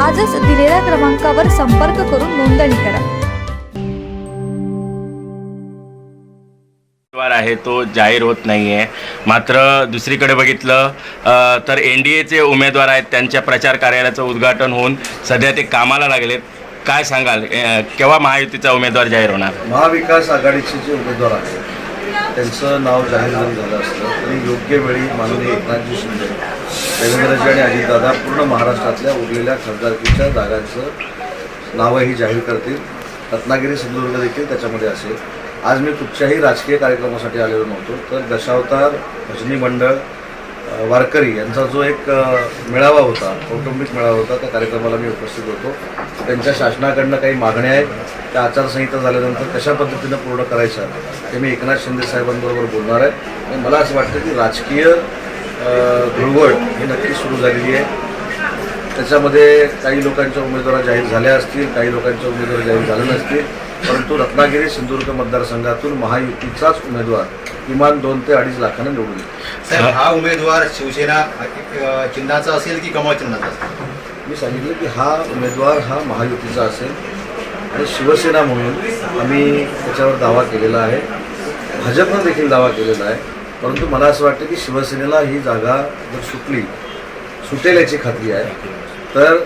आजच दिलेल्या क्रमांकावर संपर्क करून नोंदणी करा. आहे तो जाहीर होत नाही आहे मात्र दुसरीकडे बघितलं तर एन डी एचे उमेदवार आहेत त्यांच्या प्रचार कार्यालयाचं उद्घाटन होऊन सध्या ते कामाला लागलेत. काय सांगाल? केव्हा महायुतीचा उमेदवार जाहीर होणार? महाविकास आघाडीचे जे उमेदवार आहेत त्यांचं नाव जाहीर झालं असलं तरी योग्य वेळी माननीय एकनाथजी शिंदे देवेंद्रजी आणि अजितदादा पूर्ण महाराष्ट्रातल्या उरलेल्या खासदारकीच्या जागांचं नावही जाहीर करतील. रत्नागिरी सिंधुदुर्ग देखील त्याच्यामध्ये असेल. आज मी कुठच्याही राजकीय कार्यक्रमासाठी आलेलो नव्हतो तर दशावतार भजनी मंडळ वारकरी यांचा जो एक मेळावा होता कौटुंबिक मेळावा होता त्या कार्यक्रमाला मी उपस्थित होतो. त्यांच्या शासनाकडनं काही मागण्या आहेत त्या आचारसंहिता झाल्यानंतर कशा पद्धतीनं पूर्ण करायच्या ते मी एकनाथ शिंदे साहेबांबरोबर बोलणार आहे. आणि मला असं वाटतं की राजकीय अ, धुळवड ही नक्की सुरू झालेली आहे. त्याच्यामध्ये काही लोकांच्या उमेदवार जाहीर झाल्या असतील काही लोकांच्या उमेदवार जाहीर झाले नसतील. परंतु रत्नागिरी सिंधुदुर्ग मतदारसंघातून महायुतीचाच उमेदवार किमान दोन ते अडीच लाखांना निवडून येईल. हा उमेदवार शिवसेना चिन्हाचा असेल की कमळ चिन्हाचा असेल? मी सांगितलं की हा उमेदवार हा महायुतीचा असेल. आणि शिवसेना म्हणून आम्ही त्याच्यावर दावा केलेला आहे. भाजपनं देखील दावा केलेला आहे. परंतु मला असं वाटतं की शिवसेनेला ही जागा जर सुटली सुटेल याची खात्री आहे तर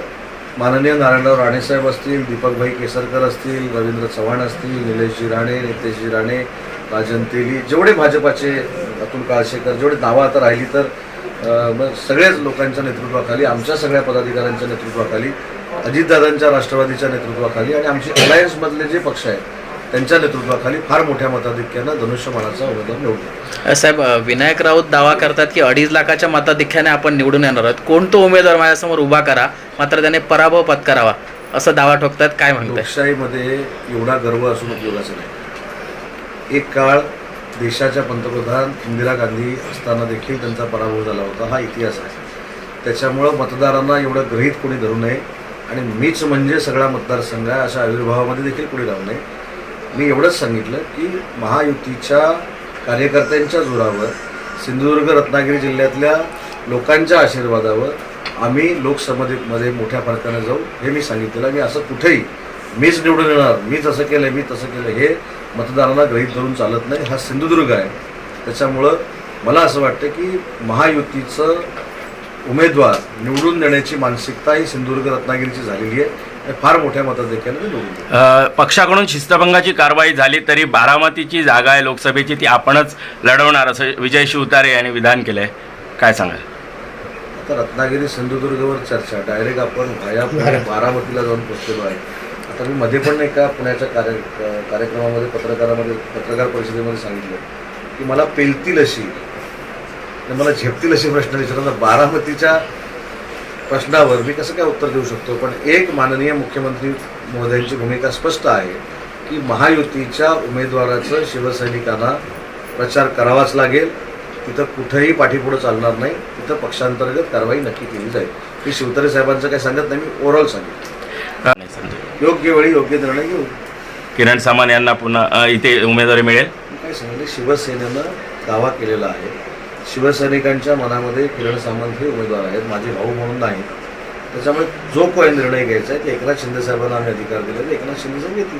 माननीय नारायणराव राणेसाहेब असतील दीपकभाई केसरकर असतील रवींद्र चव्हाण असतील निलेशजी राणे नितेशजी राणे राजन तेली जेवढे भाजपाचे अतुल काळशेकर जेवढे दावा आता राहिली तर मग सगळ्याच लोकांच्या नेतृत्वाखाली आमच्या सगळ्या पदाधिकाऱ्यांच्या नेतृत्वाखाली अजितदादांच्या राष्ट्रवादीच्या नेतृत्वाखाली आणि आमचे अलायन्समधले जे पक्ष आहेत त्यांच्या नेतृत्वाखाली फार मोठ्या मताधिक्यानं धनुष्यमानाचा उमेदवार निवडतो साहेब विनायक राऊत दावा करतात की अडीच लाखाच्या मताधिक्याने आपण निवडून येणार आहोत. कोणतो उमेदवार माझ्यासमोर उभा करा मात्र त्याने पराभव पत्करावा असं दावा ठोकतात. काय म्हणताय? लोकशाहीमध्ये एवढा गर्व असून उपयोगाचा नाही. एक काळ देशाच्या पंतप्रधान इंदिरा गांधी असताना देखील त्यांचा पराभव झाला होता. हा इतिहास आहे. त्याच्यामुळं मतदारांना एवढं गृहीत कोणी धरू नये. आणि मीच म्हणजे सगळा मतदारसंघ आहे अशा आविर्भावामध्ये देखील कोणी राहू नये. मी एवढंच सांगितलं की महायुतीच्या कार्यकर्त्यांच्या जोरावर सिंधुदुर्ग रत्नागिरी जिल्ह्यातल्या लोकांच्या आशीर्वादावर आम्ही लोकसभेमध्ये मोठ्या फरकाने जाऊ हे मी सांगितलेलं मी असं कुठेही मीच निवडून येणार मी जसं केलं मी तसं केलं हे मतदारांना गृहीत धरून चालत नाही हा सिंधुदुर्ग आहे. त्याच्यामुळं मला असं वाटतं की महायुतीचं उमेदवार निवडून देण्याची मानसिकता ही सिंधुदुर्ग रत्नागिरीची झालेली आहे. फार मोठ्या मताधिक्याने ते निवडून येईल. अ, पक्षाकडून शिस्तभंगाची कारवाई झाली तरी बारामतीची जागा आहे लोकसभेची ती आपणच लढवणार असं विजय शिवतारे यांनी विधान केलंय. काय सांगाल? आता रत्नागिरी सिंधुदुर्गवर चर्चा. डायरेक्ट आपण भाया बारामतीला जाऊन पोचलेलो आहे. आता मी मध्ये पण एका पुण्याच्या कार्य कार्यक्रमामध्ये पत्रकारामध्ये पत्रकार परिषदेमध्ये सांगितलं की मला पेलतील अशी आणि मला झेपतील अशी प्रश्न विचारला बारामतीच्या प्रश्नावर मी कसं काय उत्तर देऊ शकतो? पण एक माननीय मुख्यमंत्री महोदयांची भूमिका स्पष्ट आहे की महायुतीच्या उमेदवाराचं शिवसैनिकांना प्रचार करावाच लागेल. तिथं कुठंही पाठीपुढं चालणार नाही. तिथं पक्षांतर्गत कारवाई नक्की केली जाईल. मी शिवतारे साहेबांचं काही सांगत नाही मी ओव्हरऑल सांगितलं समजलं. योग्य वेळी योग्य निर्णय घेऊ. किरण सामान यांना पुन्हा इथे उमेदवारी मिळेल? काय सांगितलं शिवसेनेनं दावा केलेला आहे. शिवसैनिकांच्या मनामध्ये किरण सामंत हे उमेदवार आहेत. माझे भाऊ म्हणून नाही. त्याच्यामुळे जो काही निर्णय घ्यायचा आहे ते एकनाथ शिंदे साहेबांना आम्ही अधिकार दिले ते एकनाथ शिंदे साहेब घेतील